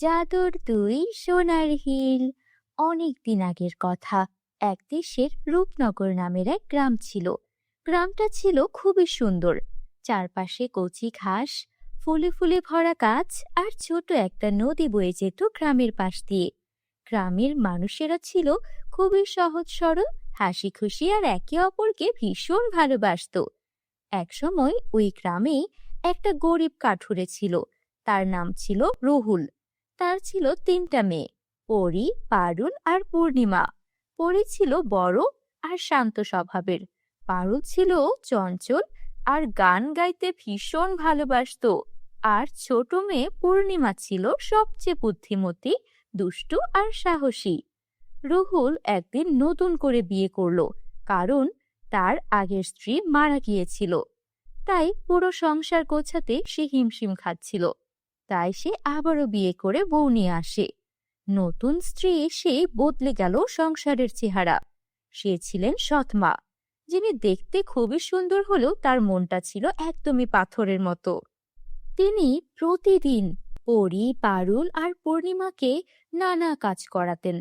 জাদুর দুই সোনার হিল। অনেক দিন আগের কথা। এক দেশের রূপনগর নামের এক গ্রাম ছিল। গ্রামটা ছিল খুবই সুন্দর। চারপাশে কচি ঘাস, ফুলে ফুলে ভরা গাছ আর ছোট একটা নদী বয়ে যেত গ্রামের পাশ দিয়ে। গ্রামের মানুষেরা ছিল খুবই সহজ সরল হাসি খুশি আর একে অপরকে ভীষণ ভালোবাসতো। একসময় ওই গ্রামে একটা গরিব কাঠুরে ছিল। তার নাম ছিল রুহুল। তার ছিল তিনটা মেয়ে, পরি, পারুল আর পূর্ণিমা। পরি ছিল বড় আর শান্ত স্বভাবের। পারুল ছিল চঞ্চল আর গান গাইতে ভীষণ ভালোবাসতো। আর ছোট মেয়ে পূর্ণিমা ছিল সবচেয়ে বুদ্ধিমতী, দুষ্টু আর সাহসী। রুহুল একদিন নতুন করে বিয়ে করল, কারণ তার আগের স্ত্রী মারা গিয়েছিল। তাই পুরো সংসার গোছাতে সে হিমশিম খাচ্ছিল। তাই সে আবারও বিয়ে করে বউ নিয়ে আসে। নতুন স্ত্রী এসে বদলে গেল সংসারের চেহারা। সে ছিলেন সৎমা, যিনি দেখতে খুবই সুন্দর হলেও তার মনটা ছিল একদমই পাথরের মতো। তিনি প্রতিদিন পরি, পারুল আর পূর্ণিমাকে নানা কাজ করাতেন।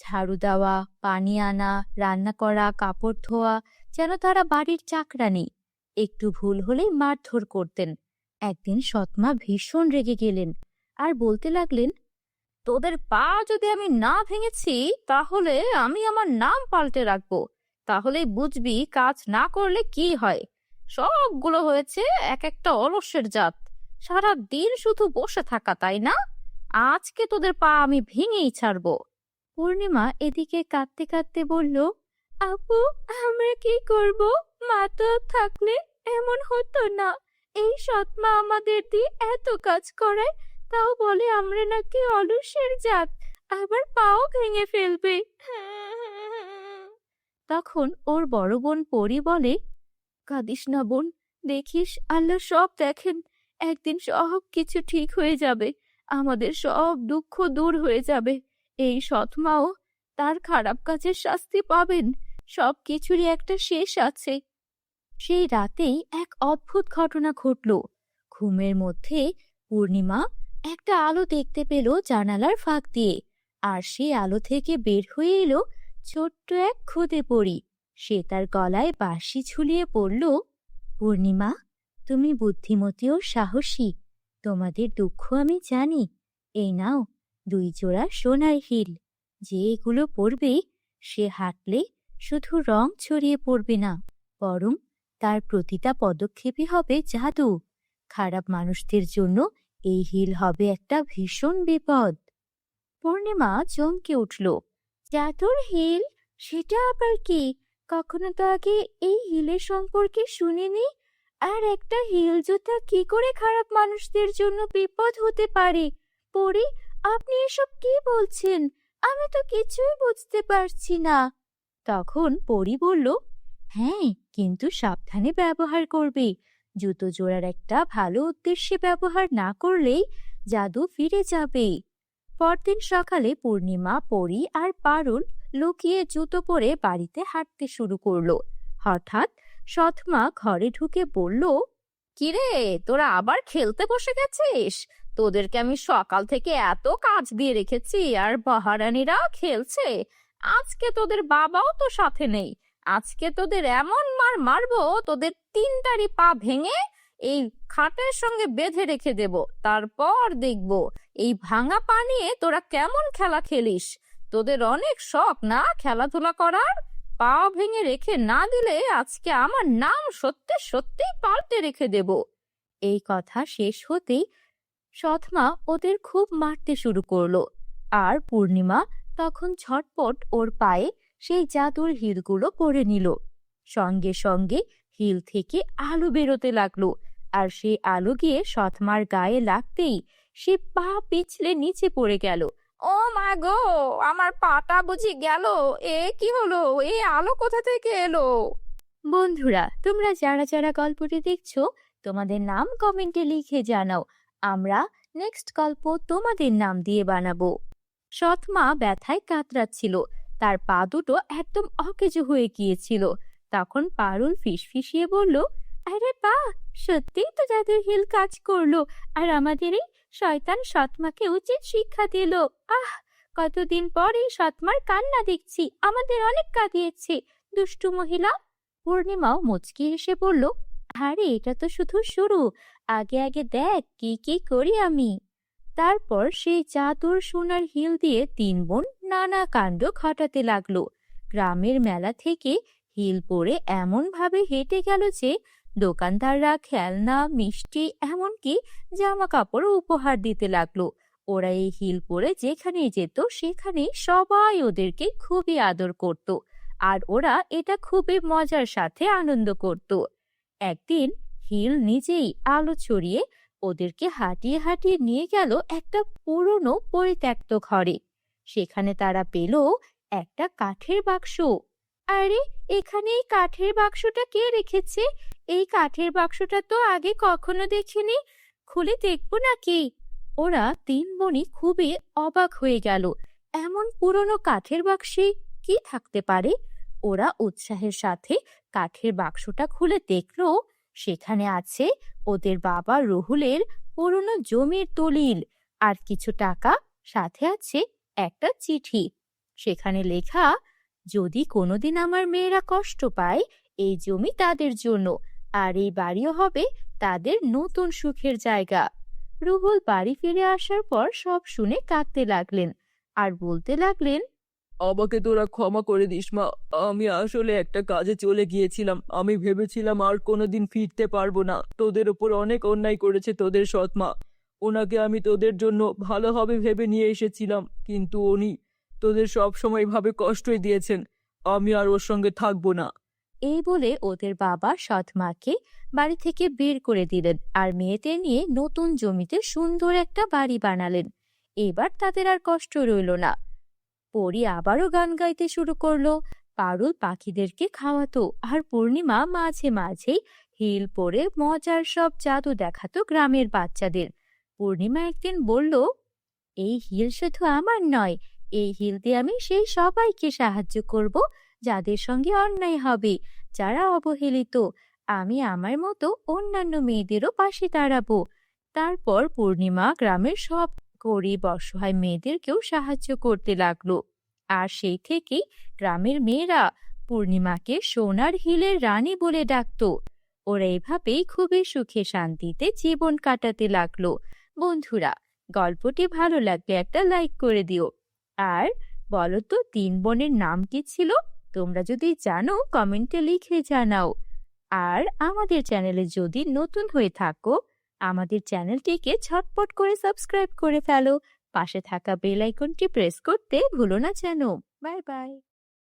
ঝাড়ু দেওয়া, পানি আনা, রান্না করা, কাপড় ধোয়া, যেন তারা বাড়ির চাকরানি একটু ভুল হলেই মারধর করতেন। একদিন সৎমা ভীষণ রেগে গেলেন আর বলতে লাগলেন, তোদের পা যদি আমি না ভেঙেছি, তাহলে আমি আমার নাম পাল্টে রাখব। তাহলেই বুঝবি কাজ না করলে কি হয়। সবগুলো হয়েছে এক একটা অলসের জাত। সারা দিন শুধু বসে থাকা, তাই না? আজকে তোদের পা আমি ভেঙেই ছাড়বো। পূর্ণিমা এদিকে কাঁদতে কাঁদতে বলল, আপু, আমরা কি করব? মা তো থাকলে এমন হতো না। এই সৎমা আমাদের দিয়ে এত কাজ করায়, তাও বলে আমরা নাকি অলসের জাত, আবার পাও ভেঙে ফেলবে। তখন ওর বড় বোন পরি বলে, কাঁদিস না বোন, দেখিস আল্লাহ সব দেখেন, একদিন সব কিছু ঠিক হয়ে যাবে, আমাদের সব দুঃখ দূর হয়ে যাবে, এই সৎমাও তার খারাপ কাজের শাস্তি পাবেন, সব কিছুরই একটা শেষ আছে। সেই রাতেই এক অদ্ভুত ঘটনা ঘটল। ঘুমের মধ্যে পূর্ণিমা একটা আলো দেখতে পেল জানালার ফাঁক দিয়ে আর সেই আলো থেকে বের হয়ে এলো ছোট্ট এক খুদে পড়ি সে তার গলায় বাঁশি ঝুলিয়ে পড়ল, পূর্ণিমা, তুমি বুদ্ধিমতী ও সাহসী। তোমাদের দুঃখ আমি জানি। এই নাও দুই জোড়া সোনার হিল। যে এগুলো পরবে সে হাঁটলে শুধু রং ছড়িয়ে পড়বে না, বরং তার প্রতিটা পদক্ষেপই হবে জাদু। খারাপ মানুষদের জন্য এই হিল হবে একটা ভীষণ বিপদ। পূর্ণিমা চমকে উঠল। জাদুর হিল? সেটা আবার কি? কখনো তো আগে এই হিলের সম্পর্কে শুনিনি? আর একটা হিল জুতা কি করে খারাপ মানুষদের জন্য বিপদ হতে পারে? পরি, আপনি এসব কি বলছেন? আমি তো কিছুই বুঝতে পারছি না। তখন পরি বলল হ্যাঁ কিন্তু সাবধানে ব্যবহার করবে। জুতো জোড়ার একটা ভালো উদ্দেশ্যে ব্যবহার না করলেই জাদু ফিরে যাবে। পরদিন সকালে পূর্ণিমা, পরি আর পারুল লুকিয়ে জুতো পরে বাড়িতে হাঁটতে শুরু করল। হঠাৎ সৎমা ঘরে ঢুকে বলল, কিরে, তোরা আবার খেলতে বসে গেছিস? তোদেরকে আমি সকাল থেকে এত কাজ দিয়ে রেখেছি, আর বাহারানিরা খেলছে। আজকে তোদের বাবাও তো সাথে নেই। আজকে তোদের এমন মার মারবো, তোদের তিনটারই পা ভেঙে এই খাটের সঙ্গে বেঁধে রেখে দেব, তারপর দেখব এই ভাঙা পা নিয়ে তোরা কেমন খেলা খেলিস। তোদের অনেক শখ না খেলাধুলা করার? পা ভেঙে রেখে না দিলে আজকে আমার নাম সত্যি সত্যি পাল্টে রেখে দেব। এই কথা শেষ হতেই সৎমা ওদের খুব মারতে শুরু করল। আর পূর্ণিমা তখন ঝটপট ওর পায়ে সেই জাদুর হিলগুলো পরে নিল। সঙ্গে সঙ্গে হিল থেকে আলো বেরোতে লাগল, আর সেই আলো গিয়ে সৎমার গায়ে লাগতেই সে পা পিছলে নিচে পড়ে গেল। ও মা গো, আমার পাটা বুঝি গেল? এ কি হলো? এ আলো কোথা থেকে এলো? বন্ধুরা, তোমরা যারা যারা গল্পটি দেখছ, তোমাদের নাম কমেন্টে লিখে জানাও। আমরা নেক্সট গল্প তোমাদের নাম দিয়ে বানাবো। সৎমা ব্যথায় কাতরাচ্ছিল। তার পা দুটো একদম অকেজো হয়ে গিয়েছিল। তখন পারুল ফিসফিসিয়ে বলল, আরে বা, সত্যিই তো জাদুর হিল কাজ করল, আর আমাদের এই শয়তান সৎমাকে উচিত শিক্ষা দিল। আহ, কতদিন পর এই সৎমার কান্না দেখছি, আমাদের অনেক কাঁদিয়েছে। দুষ্টু মহিলা? পূর্ণিমাও মুচকি হেসে বলল, আরে, এটা তো শুধু শুরু। আগে আগে দেখ, কি কি করি আমি? তারপর সেই চাদর সোনার হিল দিয়ে তিন বোন নানা কাণ্ড ঘটাতে লাগল। গ্রামের মেলা থেকে হিল পরে এমন ভাবে হেঁটে গেল যে দোকানদাররা খেলনা, মিষ্টি, এমনকি জামা কাপড় উপহার দিতে লাগল। ওরা এই হিল পরে যেখানে যেত, সেখানে সবাই ওদেরকে খুবই আদর করত আর ওরা এটা খুবই মজার সাথে আনন্দ করত। একদিন হিল নিজেই আলো ছড়িয়ে ওদেরকে হাঁটিয়ে হাঁটিয়ে নিয়ে গেল একটা পুরনো পরিত্যক্ত ঘরে। সেখানে তারা পেল একটা কাঠের বাক্স। আরে, এখানে এই কাঠের বাক্সটা কে রেখেছে? এই কাঠের বাক্সটা তো আগে কখনো দেখিনি। খুলে দেখব নাকি? ওরা তিন বোনই খুবই অবাক হয়ে গেল। এমন পুরনো কাঠের বাক্সে কি থাকতে পারে? ওরা উৎসাহের সাথে কাঠের বাক্সটা খুলে দেখল, সেখানে আছে ওদের বাবা রহুলের পুরনো জমির দলিল। আর কিছু টাকা সাথে আছে একটা চিঠি। সেখানে লেখা, যদি কোনোদিন আমার মেয়েরা কষ্ট পায়, এই জমি তাদের জন্য, আর এই বাড়িও হবে তাদের নতুন সুখের জায়গা। রুহুল বাড়ি ফিরে আসার পর সব শুনে কাঁদতে লাগলেন আর বলতে লাগলেন, আমাকে তোরা ক্ষমা করে দিস, মা। আমি আসলে একটা কাজে চলে গিয়েছিলাম। আমি ভেবেছিলাম আর কোনোদিন ফিরতে পারব না। তোদের ওপর অনেক অন্যায় করেছে তোদের সৎ মা। ওনাকে আমি তোদের জন্য ভালো হবে ভেবে নিয়ে এসেছিলাম, কিন্তু উনি তোদের সব সময় ভাবে কষ্টই দিয়েছেন। আমি আর ওর সঙ্গে থাকব না। এই বলে ওদের বাবা সৎ মাকে বাড়ি থেকে বের করে দিলেন আর মেয়েদের নিয়ে নতুন জমিতে সুন্দর একটা বাড়ি বানালেন। এবার তাদের আর কষ্ট রইল না। পরি আবারও গান গাইতে শুরু করল। পারুল পাখিদেরকে খাওয়াতো আর পূর্ণিমা মাঝে মাঝেই হিল পরে মজার সব জাদু দেখাতো গ্রামের বাচ্চাদের। পূর্ণিমা একদিন বলল, এই হিল শুধু আমার নয়, এই হিল দিয়ে আমি সেই সবাইকে সাহায্য করব, যাদের সঙ্গে অন্যায় হবে, যারা অবহেলিত। আমি আমার মতো অন্যান্য মেয়েদেরও পাশে দাঁড়াবো। তারপর পূর্ণিমা গ্রামের সব গরিব, অসহায় মেয়েদেরকেও সাহায্য করতে লাগল। আর সেই থেকেই গ্রামের মেয়েরা পূর্ণিমাকে সোনার হিলের রানী বলে ডাকত। ওরা এভাবেই খুবই সুখে শান্তিতে জীবন কাটাতে লাগল। বন্ধুরা, গল্পটি ভালো লাগলে একটা লাইক করে দিও। আর বলো তো, তিন বোনের নাম কি ছিল? তোমরা যদি জানো কমেন্টে লিখে জানাও। আর আমাদের চ্যানেলে যদি নতুন হয়ে থাকো, আমাদের চ্যানেলটিকে ঝটপট করে সাবস্ক্রাইব করে ফেলো। পাশে থাকা বেল আইকনটি প্রেস করতে ভুলো না যেন। Bye bye